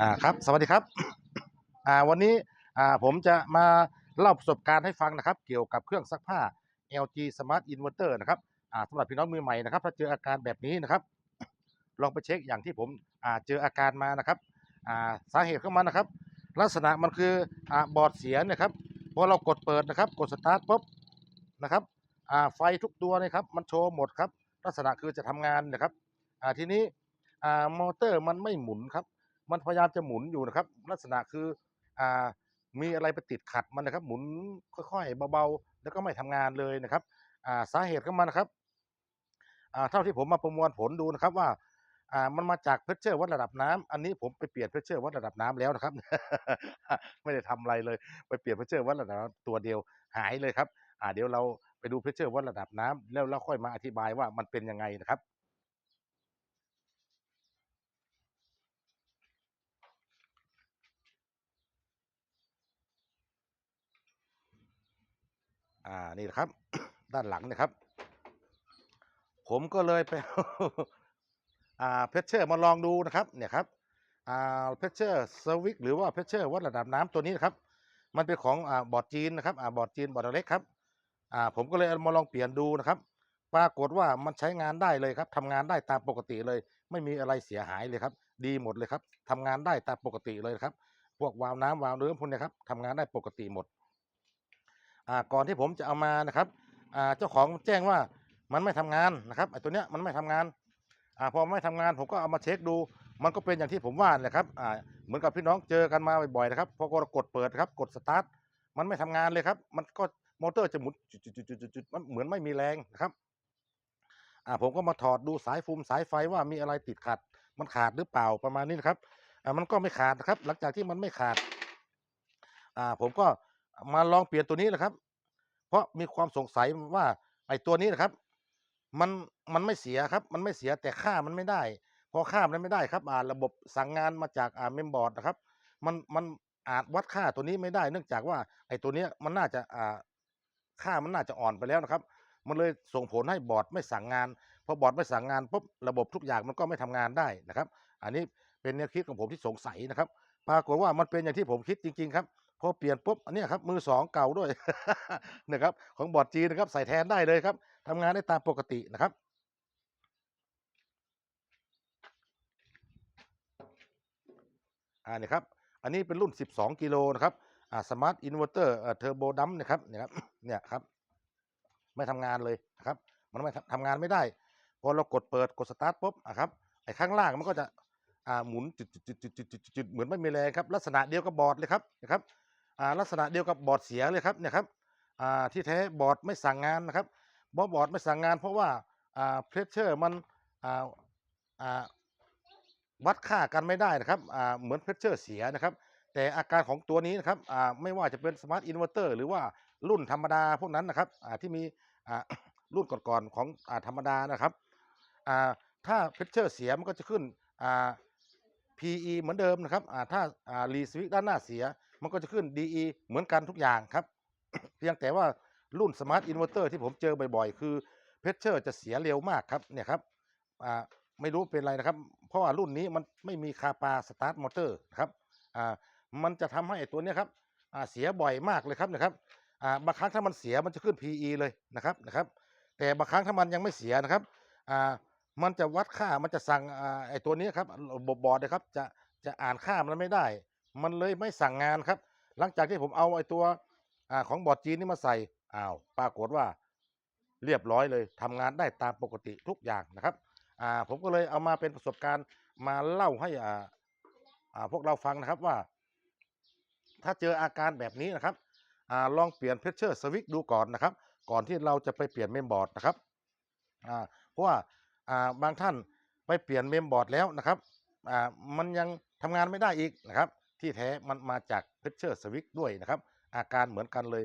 อ่าครับ สวัสดีครับ อ่า วันนี้ อ่า ผมจะมาเล่าประสบการณ์ให้ฟังนะครับ เกี่ยวกับเครื่องซักผ้า LG Smart Inverter นะครับ อ่าสำหรับพี่น้องมือใหม่นะครับ ถ้าเจออาการแบบนี้นะครับ ลองไปเช็คอย่างที่ผม อ่า เจออาการมานะครับ อ่า สาเหตุของมันนะครับ ลักษณะมันคือ อ่า บอร์ดเสียนะครับ พอเรากดเปิดนะครับ กดสตาร์ทปุ๊บ นะครับ อ่า ไฟทุกตัวนะครับ มันโชว์หมดครับ ลักษณะคือจะทำงานนะครับ อ่า ทีนี้ อ่า มอเตอร์มันไม่หมุนครับ มันพยายามจะหมุนอยู่นะครับ ลักษณะคืออ่ามีอะไรไปติดขัดมันนะครับ หมุนค่อยๆเบาๆ แล้วก็ไม่ทำงานเลยนะครับอ่าสาเหตุของมันนะครับอ่าเท่าที่ผมมาประมวลผลดูนะครับว่าอ่ามันมาจากเพชเชอร์วัดระดับน้ำอันนี้ผมไปเปลี่ยนเพชเชอร์วัดระดับน้ำแล้วนะครับ ไม่ได้ทำอะไรเลย ไปเปลี่ยนเพชเชอร์วัดระดับตัวเดียวหายเลยครับอ่าเดี๋ยวเราไปดูเพชเชอร์วัดระดับน้ำแล้วเราค่อยมาอธิบายว่ามันเป็นยังไงนะครับ อ่านี่นะครับ ด้านหลังนะครับ ผมก็เลยไปอ่าเพชเชอร์มาลองดูนะครับเนี่ยครับอ่าเพชเชอร์สวิกหรือว่าเพชเชอร์วัดระดับน้ำตัวนี้นะครับ มันเป็นของอ่าบอร์ดจีนนะครับอ่าบอร์ดจีนบอร์ดเล็กครับอ่าผมก็เลยมาลองเปลี่ยนดูนะครับ ปรากฏว่ามันใช้งานได้เลยครับทำงานได้ตามปกติเลย ไม่มีอะไรเสียหายเลยครับ ดีหมดเลยครับทำงานได้ตามปกติเลยครับ พวกวาล์วน้ำวาล์วเนื้อพวกนี้ครับทำงานได้ปกติหมด อ่าก่อนที่ผมจะเอามานะครับอ่าเจ้าของแจ้งว่ามันไม่ทำงานนะครับไอ้ตัวเนี้ยมันไม่ทำงานอ่าพอไม่ทำงานผมก็เอามาเช็คดู มันก็เป็นอย่างที่ผมว่าแหละครับอ่าเหมือนกับพี่น้องเจอกันมาบ่อยๆนะครับพอกดกดเปิดครับกดสตาร์ทมันไม่ทำงานเลยครับ มันก็มอเตอร์จะหมุนจุดๆๆๆๆมันเหมือนไม่มีแรงนะครับอ่าผมก็มาถอดดูสายฟูมสายไฟว่ามีอะไรติดขัด มันขาดหรือเปล่าประมาณนี้นะครับอ่ามันก็ไม่ขาดนะครับ หลังจากที่มันไม่ขาดอ่าผมก็ มาลองเปลี่ยนตัวนี้นะครับ เพราะมีความสงสัยว่าไอ้ตัวนี้นะครับ มันมันไม่เสียครับ มันไม่เสียแต่ค่ามันไม่ได้ พอค่ามันไม่ได้ครับ อ่าระบบสั่งงานมาจากอ่าเมมบอร์ดนะครับ มันมันอาจวัดค่าตัวนี้ไม่ได้ เนื่องจากว่า ไอ้ตัวเนี้ยมันน่าจะอ่าค่ามันน่าจะอ่อนไปแล้วนะครับ มันเลยส่งผลให้บอร์ดไม่สั่งงานพอบอร์ดไม่สั่งงานปุ๊บระบบทุกอย่างมันก็ไม่ทำงานได้นะครับ อันนี้เป็นแนวคิดของผมที่สงสัยนะครับปรากฏว่ามันเป็นอย่างที่ผมคิดจริง ๆ ครับ พอเปลี่ยนปุ๊บอันนี้ครับมือสองเก่าด้วยนะครับของบอร์ดจีนนะครับใส่แทนได้เลยครับทำงานได้ตามปกตินะครับอ่านี่ครับอันนี้เป็นรุ่น 12 กิโลนะครับอ่าสมาร์ทอินเวอร์เตอร์เทอร์โบดัมนะครับเนี่ยครับเนี่ยครับไม่ทำงานเลยนะครับมันไม่ทำทำงานไม่ได้พอเรากดเปิดกดสตาร์ทปุ๊บอะครับไอ้ข้างล่างมันก็จะอ่าหมุนจุดจุดจุดจุดจุดเหมือนไม่มีแรงครับลักษณะเดียวกับบอร์ดเลยครับนะครับ ลักษณะเดียวกับบอร์ดเสียเลยครับเนี่ยครับที่แท้บอร์ดไม่สั่งงานนะครับบอบอร์ดไม่สั่งงาน เพราะว่าเพรสเชอร์มันวัดค่ากันไม่ได้นะครับเหมือนเพรสเชอร์เสียนะครับ แต่อาการของตัวนี้นะครับไม่ว่าจะเป็นสมาร์ทอินเวอร์เตอร์หรือว่ารุ่นธรรมดาพวกนั้นนะครับที่มีรุ่นก่อนๆของอธรรมดานะครับถ้าเพรสเชอร์เสียมันก็จะขึ้น PE เหมือนเดิมนะครับถ้าอ่ารีสวิกด้านหน้าเสีย มันก็จะขึ้น DE เหมือนกันทุกอย่างครับ เพียงแต่ว่ารุ่น Smart Inverter ที่ผมเจอบ่อยๆ คือเพชเชอร์จะเสียเร็วมากครับเนี่ยครับอ่าไม่รู้เป็นไรนะครับ เพราะว่ารุ่นนี้มันไม่มีคาปาสตาร์ทมอเตอร์ครับอ่ามันจะทำให้ตัวนี้ครับอ่าเสียบ่อยมากเลยครับนะครับอ่าบางครั้งถ้ามันเสียมันจะขึ้น PE เลยนะครับนะครับ แต่บางครั้งถ้ามันยังไม่เสียนะครับอ่ามันจะวัดค่ามันจะสั่งไอ้ตัวนี้ครับระบบบอร์ดนะครับจะจะอ่านค่ามันไม่ได้ มันเลยไม่สั่งงานครับ หลังจากที่ผมเอาไอ้ตัวอของบอร์ดจีนนี่มาใส่อ้าวปรากฏว่าเรียบร้อยเลยทำงานได้ตามปกติทุกอย่างนะครับอ่าผมก็เลยเอามาเป็นประสบการณ์มาเล่าให้อ่าอ่าพวกเราฟังนะครับว่า ถ้าเจออาการแบบนี้นะครับอาลองเปลี่ยนเพชเชอร์สวิตดูก่อนนะครับ ก่อนที่เราจะไปเปลี่ยนเมมบอร์ดนะครับอ่าเพราะว่าอ่าบางท่านไปเปลี่ยนเมมบอร์ดแล้วนะครับอ่ามันยังทำงานไม่ได้อีกนะครับ ที่แท้มันมาจากเพชเชอร์สวิตด้วยนะครับ อาการเหมือนกันเลย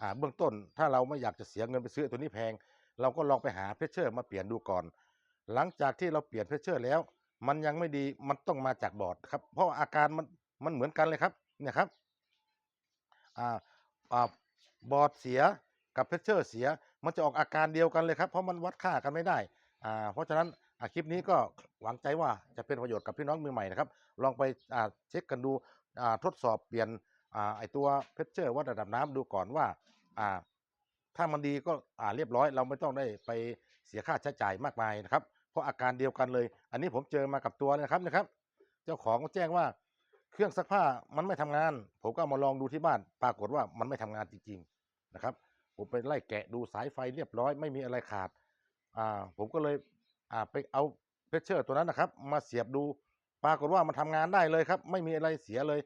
อ่าเบื้องต้นถ้าเราไม่อยากจะเสียเงินไปซื้อตัวนี้แพง เราก็ลองไปหาเพชเชอร์มาเปลี่ยนดูก่อน หลังจากที่เราเปลี่ยนเพชเชอร์แล้ว มันยังไม่ดีมันต้องมาจากบอร์ดครับเพราะอาการมันมันเหมือนกันเลยครับเนี่ยครับอ่าอ่าบอร์ดเสียกับเพชเชอร์เสียมันจะออกอาการเดียวกันเลยครับเพราะมันวัดค่ากันไม่ได้อ่าเพราะฉะนั้นคลิปนี้ก็ หวังใจว่าจะเป็นประโยชน์กับพี่น้องมือใหม่นะครับ ลองไปเช็คกันดูทดสอบเปลี่ยนอไอตัวเพชเชอร์วัดระดับน้ำดูก่อนว่าถ้ามันดีก็เรียบร้อย เราไม่ต้องได้ไปเสียค่าใช้จ่ายมากมายนะครับ เพราะอาการเดียวกันเลย อันนี้ผมเจอมากับตัวเลยนะครับนะครับ เจ้าของก็แจ้งว่าเครื่องซักผ้ามันไม่ทำงาน ผมก็มาลองดูที่บ้าน ปรากฏว่ามันไม่ทำงานจริงๆนะครับ ผมไปไล่แกะดูสายไฟเรียบร้อย ไม่มีอะไรขาดอ่าผมก็เลยอ่าไปเอา เพชเชอร์ตัวนั้นนะครับ มาเสียบดูปรากฏว่ามันทำงานได้เลยครับ ไม่มีอะไรเสียเลย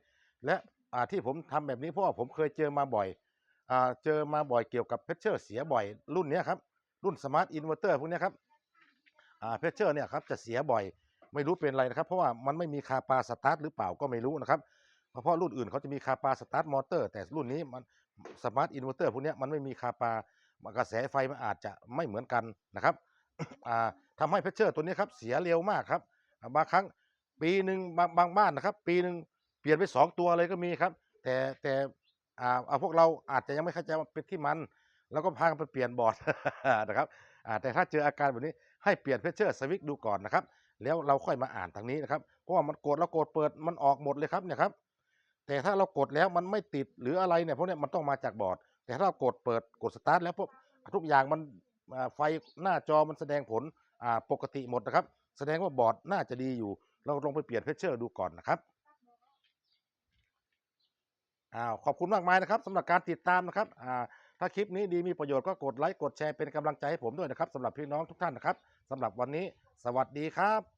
และอ่าที่ผมทำแบบนี้เพราะว่าผมเคยเจอมาบ่อยอ่าเจอมาบ่อยเกี่ยวกับเพชเชอร์เสียบ่อยรุ่นนี้ครับ รุ่นสมาร์ทอินเวอร์เตอร์พวกนี้ครับอ่าเพชเชอร์เนี่ยครับจะเสียบ่อยไม่รู้เป็นอะไรนะครับ เพราะว่ามันไม่มีคาปาสตาร์ทหรือเปล่าก็ไม่รู้นะครับเพราะรุ่นอื่นเขาจะมีคาปาสตาร์ทมอเตอร์แต่รุ่นนี้มันสมาร์ทอินเวอร์เตอร์พวกนี้มันไม่มีคาปากระแสไฟมันอาจจะไม่เหมือนกันนะครับ อ่าทำให้เพชเชอร์ตัวนี้ครับเสียเร็วมากครับบางครั้งปีหนึ่งบางบางบ้านนะครับ ปีหนึ่งเปลี่ยนไปสองตัวเลยก็มีครับ แต่แต่อ่าเอาพวกเราอาจจะยังไม่เข้าใจว่าเป็นที่มัน แล้วก็พากันไปเปลี่ยนบอร์ดนะครับแต่ถ้าเจออาการแบบนี้ให้เปลี่ยนเพชเชอร์สวิตช์ดูก่อนนะครับ แล้วเราค่อยมาอ่านทางนี้นะครับเพราะว่ามันกดเรากดเปิดมันออกหมดเลยครับเนี่ยครับแต่ถ้าเรากดแล้วมันไม่ติดหรืออะไรเนี่ยพวกเนี้ยมันต้องมาจากบอร์ด แต่ถ้าเรากดเปิดกดสตาร์ทแล้วพวกทุกอย่างมัน ไฟหน้าจอมันแสดงผลปกติหมดนะครับ แสดงว่าบอร์ดน่าจะดีอยู่ เราลองไปเปลี่ยนเพชเชอร์ดูก่อนนะครับอ้าวขอบคุณมากมายนะครับสำหรับการติดตามนะครับถ้าคลิปนี้ดีมีประโยชน์ก็กดไลค์กดแชร์เป็นกำลังใจให้ผมด้วยนะครับสำหรับพี่น้องทุกท่านนะครับสำหรับวันนี้ สวัสดีครับ